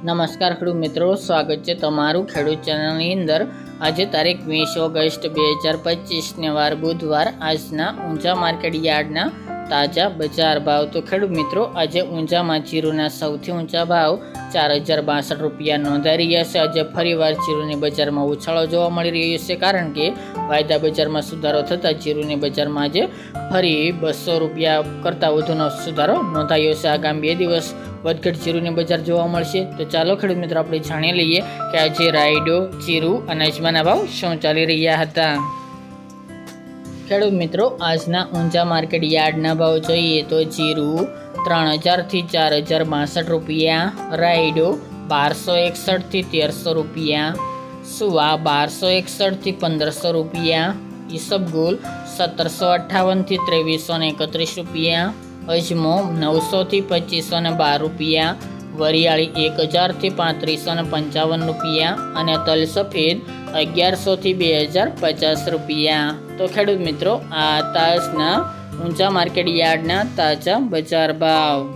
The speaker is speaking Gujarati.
નમસ્કાર ખેડૂત મિત્રો, સ્વાગત છે તમારું ખેડૂત ચેનલની અંદર. આજે તારીખ વીસ ઓગસ્ટ બે હજાર પચીસને વાર બુધવાર આજના ઊંચા માર્કેટ યાર્ડના તાજા બજાર ભાવ. તો ખેડૂત મિત્રો, આજે ઊંઝામાં જીરુના સૌથી ઊંચા ભાવ ચાર હજાર બાસઠ રૂપિયા નોંધાઈ રહ્યા છે. આજે ફરીવાર જીરુની બજારમાં ઉછાળો જોવા મળી રહ્યો છે, કારણ કે વાયદા બજારમાં સુધારો થતાં જીરુની બજારમાં આજે ફરી બસો રૂપિયા કરતાં વધુનો સુધારો નોંધાયો છે. આગામી બે દિવસ વધઘટ જીરુની બજાર જોવા મળશે. તો ચાલો ખેડૂત મિત્રો, આપણે જાણી લઈએ કે આજે રાયડો, જીરું અને અજમાના ભાવ શું ચાલી રહ્યા હતા. ખેડૂત મિત્રો, આજના ઊંચા માર્કેટ યાર્ડના ભાવ જોઈએ તો જીરું ત્રણ હજારથી ચાર હજાર બાસઠ રૂપિયા, રાયડો બારસો એકસઠથી તેરસો રૂપિયા, સુવા બારસો એકસઠથી પંદરસો રૂપિયા ઈસબગુલ સત્તરસો અઠ્ઠાવનથી ત્રેવીસો ને એકત્રીસ રૂપિયા, અજમો નવસોથી પચીસો ને બાર રૂપિયા, વરિયાળી એક હજારથી પાંત્રીસો ને પંચાવન રૂપિયા અને તલ સફેદ અગિયારસોથી બે હજાર પચાસ રૂપિયા. તો ખેડૂત મિત્રો, આ તાજના ઊંચા માર્કેટ યાર્ડના તાજા બજાર ભાવ.